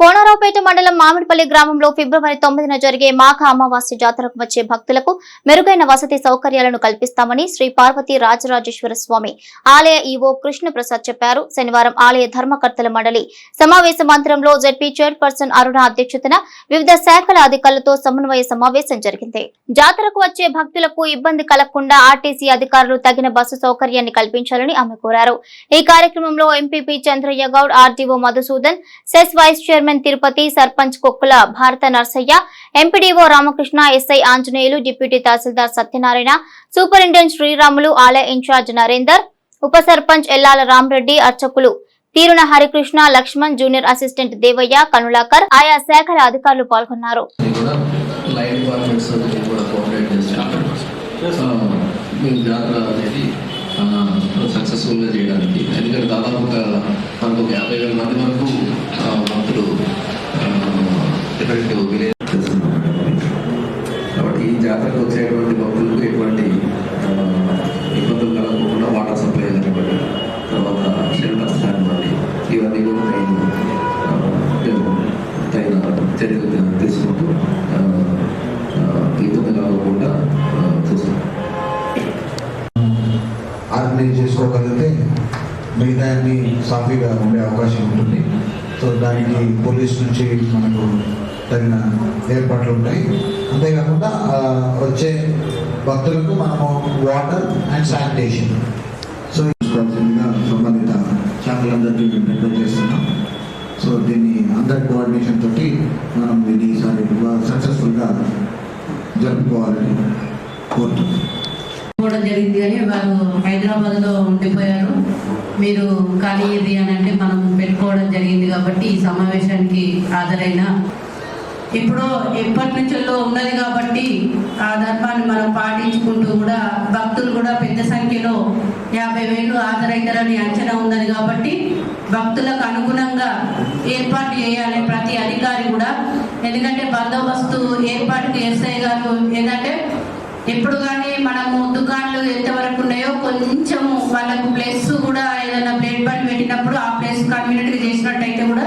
కోనరావుపేట మండలం మామిడిపల్లి గ్రామంలో ఫిబ్రవరి తొమ్మిదిన జరిగే మాఘ అమావాస్య జాతరకు వచ్చే భక్తులకు మెరుగైన వసతి సౌకర్యాలను కల్పిస్తామని శ్రీ పార్వతీ రాజరాజేశ్వర స్వామి ఆలయ ఈవో కృష్ణ ప్రసాద్ చెప్పారు. శనివారం ఆలయ ధర్మకర్తల మండలి సమావేశ మందిరంలో జడ్పీ చైర్పర్సన్ అరుణ అధ్యక్షతన వివిధ శాఖల అధికారులతో సమన్వయ సమావేశం జరిగింది. జాతరకు వచ్చే భక్తులకు ఇబ్బంది కలగకుండా ఆర్టీసీ అధికారులు తగిన బస్సు సౌకర్యాన్ని కల్పించాలని ఆమె కోరారు. ఈ కార్యక్రమంలో MPP Chandraiah Goud RDO Madhusudan cess vice chairman Tirupati sarpanch Kokkula Bharatha Narsaiah MPDO Ramakrishna SI Anjaneyulu deputy tahsildar Satyanarayana superintendent Sriramulu ఆలయ ఇన్ఛార్జ్ నరేందర్ ఉప సర్పంచ్ ఎల్లాల రామరెడ్డి అర్చకులు తీరున హరికృష్ణ లక్ష్మణ్ జూనియర్ అసిస్టెంట్ దేవయ్య కనులాకర్ ఆయా శాఖల అధికారులు పాల్గొన్నారు. మేము జాతర అనేది సక్సెస్ఫుల్గా చేయడానికి. ఎందుకంటే దాదాపు ఒక మనకు ఒక యాభై వేల మంది వరకు భక్తులు డిఫరెంట్ విలేజ్ ఆర్గనైజ్ చేసుకోగలిగితే మిగతా అన్ని సాఫీగా ఉండే అవకాశం ఉంటుంది. సో దానికి పోలీస్ నుంచి మనకు తగిన ఏర్పాట్లు ఉంటాయి. అంతేకాకుండా వచ్చే భక్తులకు మనము వాటర్ అండ్ శానిటేషన్. సో తీసుకోవాల్సిందిగా సంబంధిత శాఖలందరికీ మేము రిక్వెస్ట్ చేస్తున్నాం. సో దీన్ని అందరి కోఆర్డినేషన్ తోటి మనం దీన్ని ఈసారి సక్సెస్ఫుల్గా జరుపుకోవాలని కోరుతున్నాం. పోవడం జరిగింది కానీ వారు హైదరాబాద్లో ఉండిపోయారు. మీరు ఖాళీ ఇది అని అంటే మనం పెట్టుకోవడం జరిగింది కాబట్టి ఈ సమావేశానికి హాజరైన ఇప్పుడు ఎప్పటి నుంచో ఉన్నది కాబట్టి ఆ ధర్మాన్ని మనం పాటించుకుంటూ కూడా భక్తులు కూడా పెద్ద సంఖ్యలో యాభై వేలు హాజరవుతారని అంచనా ఉన్నది కాబట్టి భక్తులకు అనుగుణంగా ఏర్పాటు చేయాలి ప్రతి అధికారి కూడా. ఎందుకంటే బందోబస్తు ఏర్పాటు ఎస్ఐ గారు ఏంటంటే ఎప్పుడు కానీ మనము దుకాణాలు ఎంతవరకు ఉన్నాయో కొంచెం వాళ్ళకు ప్లేస్ కూడా ఏదైనా ప్లేట్ పని పెట్టినప్పుడు ఆ ప్లేస్ కన్వీనియంట్ చేసినట్టయితే కూడా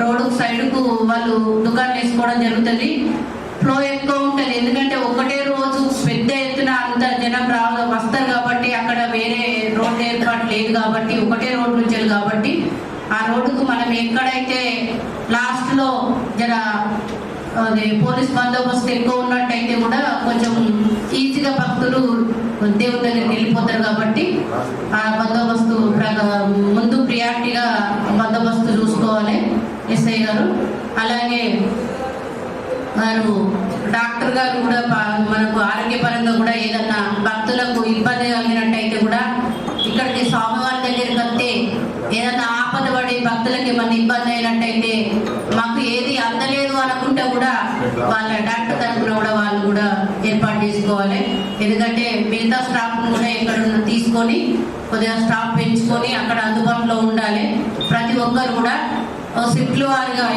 రోడ్డు సైడ్కు వాళ్ళు దుకాణం వేసుకోవడం జరుగుతుంది. ఫ్లో ఎక్కువ ఉంటుంది. ఎందుకంటే ఒకటే రోజు పెద్ద ఎత్తున అంత జనం రావ వస్తారు కాబట్టి అక్కడ వేరే రోడ్డు ఏర్పాటు లేదు కాబట్టి ఒకటే రోడ్డు నుంచి కాబట్టి ఆ రోడ్డుకు మనం ఎక్కడైతే లాస్ట్లో జర అదే పోలీస్ బందోబస్తు ఎక్కువ ఉన్నట్టయితే కూడా కొంచెం ఈజీగా భక్తులు దేవుని దగ్గరికి వెళ్ళిపోతారు కాబట్టి ఆ బందోబస్తు ముందు ప్రియారిటీగా బందోబస్తు చూసుకోవాలి ఎస్ఐ గారు. అలాగే వారు డాక్టర్ గారు కూడా మనకు ఆరోగ్యపరంగా కూడా ఏదన్నా భక్తులకు ఇబ్బంది కలిగినట్టయితే కూడా ఇక్కడికి స్వామివారి దగ్గరికి వస్తే ఏదన్నా ఆపద పడి భక్తులకి ఏమన్నా ఇబ్బంది వాళ్ళ డాక్టర్ తరఫున కూడా వాళ్ళు కూడా ఏర్పాటు చేసుకోవాలి. ఎందుకంటే మిగతా స్టాఫ్ కూడా ఇక్కడ తీసుకొని కొద్దిగా స్టాఫ్ పెంచుకొని అక్కడ అందుబాటులో ఉండాలి. ప్రతి ఒక్కరు కూడా ఓ షిఫ్ట్లు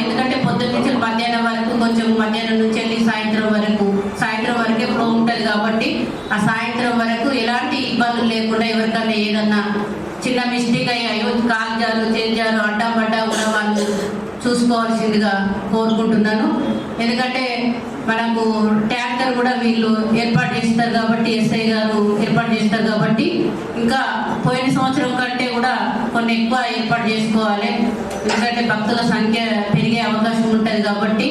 ఎందుకంటే పొద్దున్న నుంచి మధ్యాహ్నం వరకు కొంచెం మధ్యాహ్నం నుంచి వెళ్ళి సాయంత్రం వరకు సాయంత్రం వరకే ఫ్లో ఉంటుంది కాబట్టి ఆ సాయంత్రం వరకు ఎలాంటి ఇబ్బందులు లేకుండా ఎవరికన్నా ఏదన్నా చిన్న మిస్టేక్ అయ్యి అయ్యో కాల్జాలు చేంజాలు అడ్డా పడ్డా కూడా వాళ్ళు చూసుకోవాల్సిందిగా కోరుకుంటున్నాను. ఎందుకంటే మనకు ట్యాంకర్ కూడా వీళ్ళు ఏర్పాటు చేస్తారు కాబట్టి ఎస్ఐ గారు ఏర్పాటు చేస్తారు కాబట్టి ఇంకా పోయిన సంవత్సరం కంటే కూడా కొన్ని ఎక్కువ ఏర్పాటు చేసుకోవాలి. ఎందుకంటే భక్తుల సంఖ్య పెరిగే అవకాశం ఉంటుంది కాబట్టి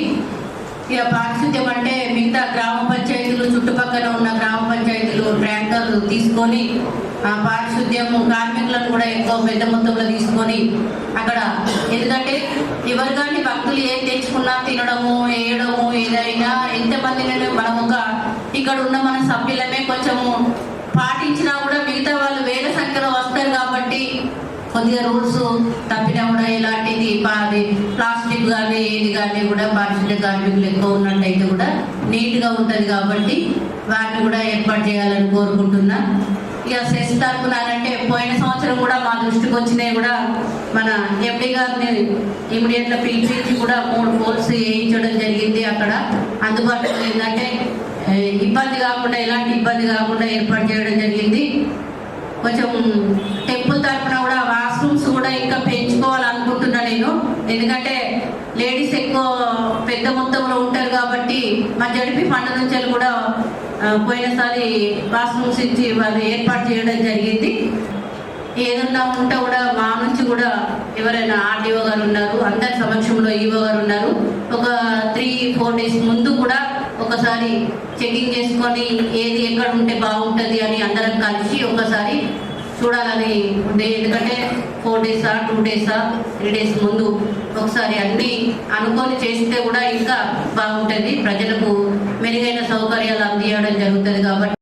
ఇలా పారిశుద్ధ్యం అంటే మిగతా గ్రామ పంచాయతీలు చుట్టుపక్కల ఉన్న గ్రామ పంచాయతీలు ట్యాంకర్లు తీసుకొని ఆ పారిశుద్ధ్యం కార్మికులను కూడా ఎక్కువ పెద్ద మొత్తంలో తీసుకొని అక్కడ ఎందుకంటే ఎవరు కానీ భక్తులు ఏం తెచ్చుకున్నా తినడము వేయడము ఏదైనా ఎంతమంది మనం ఒక ఇక్కడ ఉన్న మన సభ్యులమే కొంచెము పాటించినా కూడా మిగతా వాళ్ళు వేల సంఖ్యలో వస్తారు కాబట్టి కొద్దిగా రూల్స్ తప్పినా కూడా ఇలాంటిది పా- అది ప్లాస్టిక్ కానీ ఏది కానీ కూడా పారిశుద్ధ్య కార్మికులు ఎక్కువ ఉన్నట్టయితే కూడా నీట్గా ఉంటుంది కాబట్టి వాటిని కూడా ఏర్పాటు చేయాలని కోరుకుంటున్నా. ఇక సెస్ తరపున అంటే పోయిన సంవత్సరం కూడా మా దృష్టికి వచ్చినాయి కూడా మన ఎంపీ గారిని ఇమీడియట్గా పిలిపించి కూడా మూడు పోల్స్ వేయించడం జరిగింది అక్కడ. అందుబాటులో ఏంటంటే ఇబ్బంది కాకుండా ఎలాంటి ఇబ్బంది కాకుండా ఏర్పాటు చేయడం జరిగింది. కొంచెం టెంపుల్ తరఫున కూడా వాష్రూమ్స్ కూడా ఇంకా పెంచుకోవాలనుకుంటున్నా నేను. ఎందుకంటే లేడీస్ ఎక్కువ పెద్ద మొత్తంలో ఉంటారు కాబట్టి మా జడిపి ఫండ్ నుంచి కూడా పోయినసారి బాత్రూమ్స్ ఇచ్చి వాళ్ళు ఏర్పాటు చేయడం జరిగింది. ఏదన్నా ఉంటే కూడా మా నుంచి కూడా ఎవరైనా ఆర్డీఓ గారు ఉన్నారు అందరి సమక్షంలో ఈఓ గారు ఉన్నారు. ఒక త్రీ ఫోర్ డేస్ ముందు కూడా ఒకసారి చెకింగ్ చేసుకొని ఏది ఎక్కడ ఉంటే బాగుంటుంది అని అందరం కలిసి ఒకసారి చూడాలని ఉంది. ఎందుకంటే ఫోర్ డేసా టూ డేసా త్రీ డేస్ ముందు ఒకసారి అన్ని అనుకొని చేస్తే కూడా ఇంకా బాగుంటుంది. ప్రజలకు మెరుగైన సౌకర్యాలు అందించడం జరుగుతుంది కాబట్టి